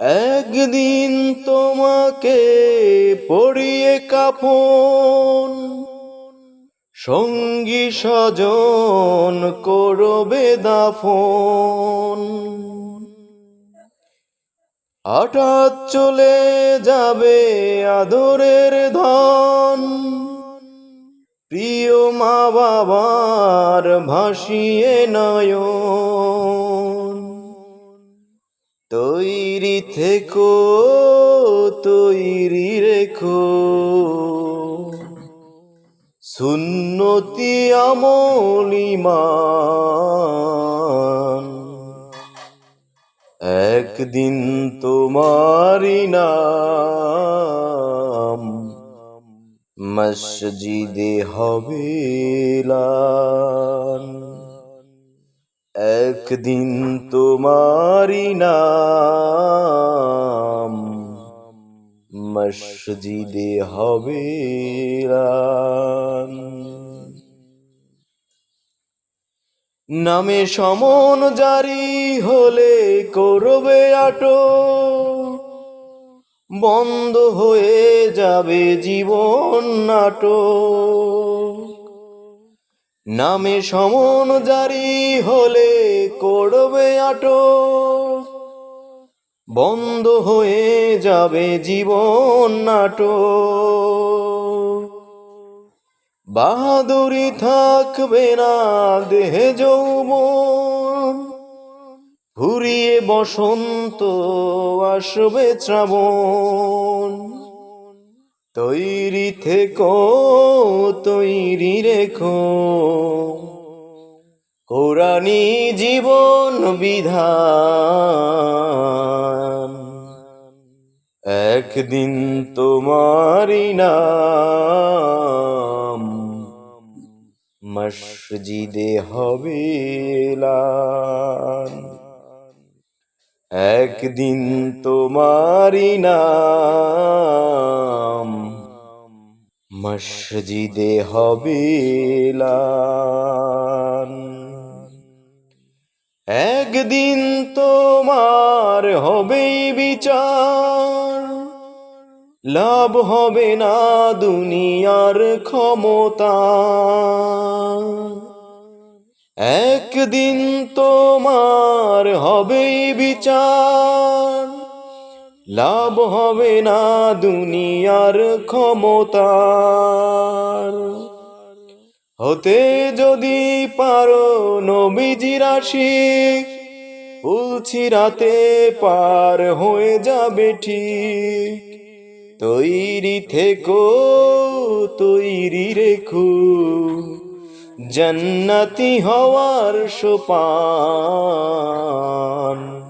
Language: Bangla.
একদিন তোমাকে পড়িয়ে কাপন, সঙ্গী স্বজন করবে দাফন। হঠাৎ চলে যাবে আদরের ধন, প্রিয় মা বাবার ভাসিয়ে নয়ন। তৈরি থেকো তৈরি রেখো সুন্নতি আমলিমান একদিন তোমারি নাম মসজিদে হবে এলান। একদিন তোমারি নাম মসজিদে হবে। নামে সমন জারি হলে করবে আটো, বন্ধ হয়ে যাবে জীবন নাটক নামে সমন জারি হলে করবে আটো বন্ধ হয়ে যাবে জীবন নাটক। বাহাদুরি থাকবে না দেহে যৌবন। ফুরিয়ে বসন্ত আসবে শ্রাবণ। তৈরি থেকো, তৈরি রেখো কোরআনি জীবন বিধান একদিন তোমারি নাম মসজিদে হবে। একদিন তোমারি নাম মসজিদে হবে। একদিন তোমার হবেই বিচার, লাভ হবে না দুনিয়ার ক্ষমতা একদিন তোমার হবেই বিচার লাভ হবে না দুনিয়ার ক্ষমতার হতে যদি পারো নবীজির আশিক বলছি রাতে পার হয়ে যাবে ঠিক। তৈরি থেকো, তৈরি রেখো। জন্নতি হওয়ার সোপান।